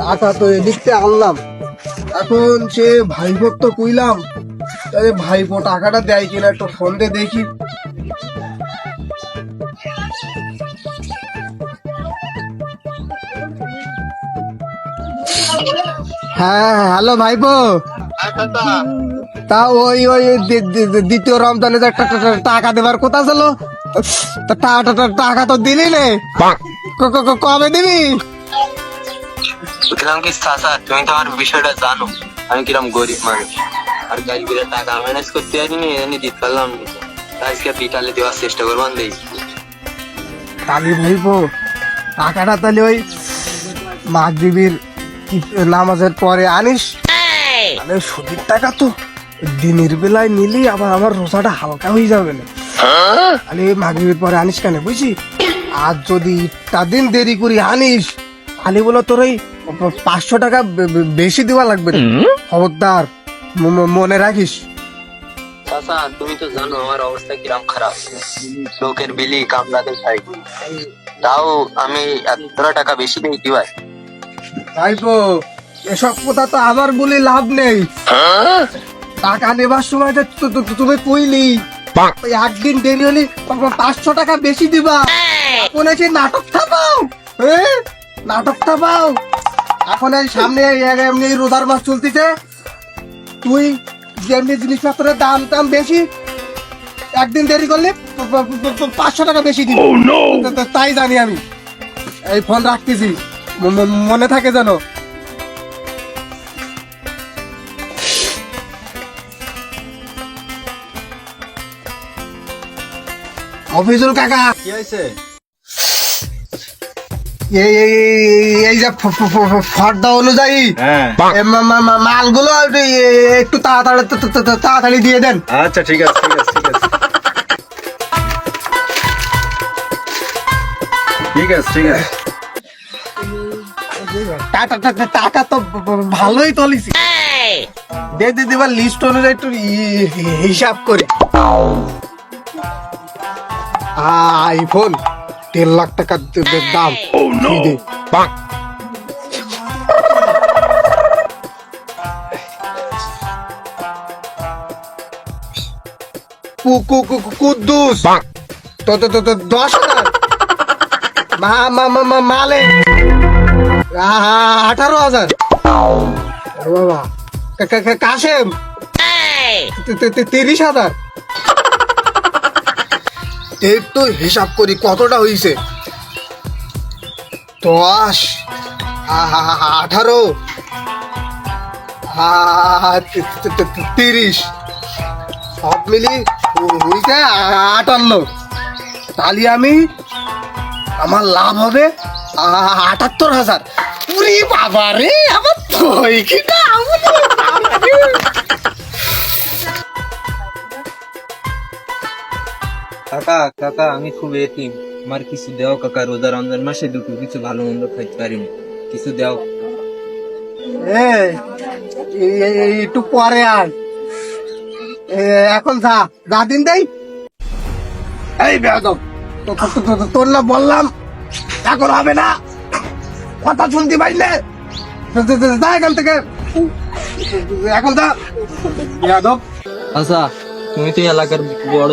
টাকা তো এদিকতে আনলাম। এখন সে ভাইপোর তো কইলাম তাহলে ভাইপো টাকাটা দেয় কিনা একটু ফোন দিয়ে দেখি। হ্যাঁ হ্যালো ভাইপো। তা ওই ওই দ্বিতীয় রমজানে টাকা দেবার কথা ছিল টাকা তো দিলি নে। কবে দিবি? বুঝলাম কি চাচা তুমি তো আমার বিষয়টা জানো। আমি কিরম গরিব মানুষ। আর গরিবের টাকা ম্যানেজ করতে পারিনি এজন্য দিতে পারলাম আজকে বিকালে দেওয়ার চেষ্টা করবান দেই তালি ভাইপো টাকাটা তাহলে ওই মাগরিবির নামাজের পরে আনিস। তাহলে সুদের টাকা তো দিনের বেলায় নিলি আবার আমার রোজাটা হালকা হয়ে যাবে না। তাহলে মাগরিবির পরে আনিস কেন বুঝছি আর যদি ইটটা দিন দেরি করি আনিস তাহলে বলো তোর ওই পাঁচশো টাকা বেশি দেওয়া লাগবে। খবরদার মনে রাখিস। চাচা তুমি তো জানো আমার অবস্থা কিরম খারাপ। লোকের বিলি কামড়াতে খাই তাও আমি এতটা টাকা বেশি দিই কি ভাই? ভাইপো এসব কথা তো আমার বলে লাভ নেই। টাকা নেবার সময় তু- তু- তু- তুমি কইলি। ওই একদিন দেরি হলে তখন পাঁচশো টাকা বেশি দিবা। এখন এসে নাটক থাপাও এ? নাটক থাপাও এখন এই সামনে এমনি রোজার মাস চলতেছে। তুই যেমনি জিনিসপত্রের দাম টাম বেশি একদিন দেরি করলে পাঁচশো টাকা বেশি দিবি। তা- তা- তাই জানি আমি। এই ফোন রাখতেছি। মনে থাকে যেন। অফিসুল কাকা। কি হয়েছে? এই এই এই- এই যে ফর্দা অনুযায়ী হ্যাঁ। মালগুলো একটু তাড়াতাড়ি তাড়াতাড়ি দিয়ে দেন। আচ্ছা ঠিক আছে ঠিক আছে ঠিক আছে। ঠিক আছে টা- টা- টা- টা- টাকা তো ভালোই তলিছি দে দে দেবার লিস্ট অনুযায়ী একটু হিসাব করে। আইফোন দেড় লাখ টাকা দে- দে- দাম। কু- কুদ্দুস! দশ মালে। আঠারো হাজার। বাবা কাশেম। তিরিশ হাজার। এর তো হিসাব করি, কতটা হয়েছে দশ আঠারো তি- তি- তি- তি- তিরিশ। সব মিলি হইতে আটান্ন। তাহলে আমি, আমার লাভ হবে আটাত্তর হাজার। পুরি বাবা রে আমার পয়কিটা কাকা কাকা আমি খুব এতিম। আমার কিছু দেও কাকা রোজা রমজান মাসে দুটো কিছু ভালো মন্দ খাইতে পারি কিছু দেও। একটু পরে আয়। এ, এখন যা যা দিন দেই। এই বেদম তোর না বললাম এখন হবে না। কথা শুনতে পাইলে যা এখান থেকে। এখন যা। বেদম আচ্ছা তুমি তো এলাকার বড়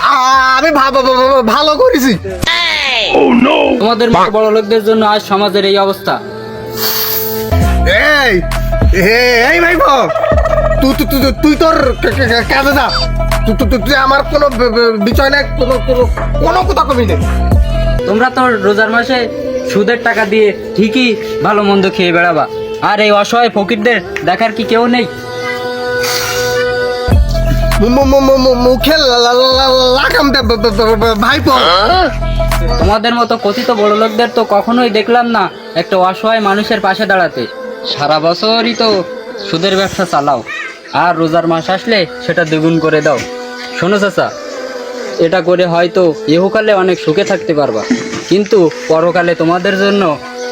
আমি ভালো করেছি। তোমাদের মতো বড় লোকদের জন্য আজ সমাজের এই অবস্থা। এই এই ভাই তুই তুই তোর কাজে যা। তুই আমার কোনো ব- ব- বিষয় নেই কোনো কোনো কোনো কথা কবি নেই। তোমরা তো রোজার মাসে সুদের টাকা দিয়ে ঠিকই ভালো মন্দ খেয়ে বেড়াবা। আর এই অসহায় ফকিরদের দেখার কি কেউ নেই? মু- মু- মু- মু- মু- মুখে ভাইপো। তোমাদের মতো কথিত বড় লোকদের তো কখনোই দেখলাম না একটা অসহায় মানুষের পাশে দাঁড়াতে। সারা বছরই তো সুদের ব্যবসা চালাও আর রোজার মাস আসলে সেটা দ্বিগুণ করে দাও। শোনো চাচা এটা করে হয়তো ইহুকালে অনেক সুখে থাকতে পারবা কিন্তু পরকালে তোমাদের জন্য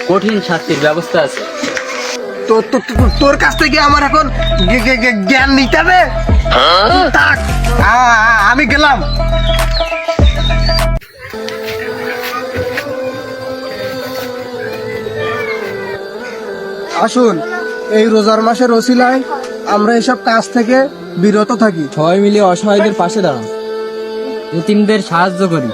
কঠিন শাস্তির ব্যবস্থা আছে। তোর কাছ থেকে আমার এখন জ্ঞান নিতে হবে? আমি গেলাম। আসুন, এই রোজার মাসের ওসিলায় আমরা এসব কাজ থেকে বিরত থাকি। সবাই মিলে অসহায়দের পাশে দাঁড়ান। এতিমদের সাহায্য করি।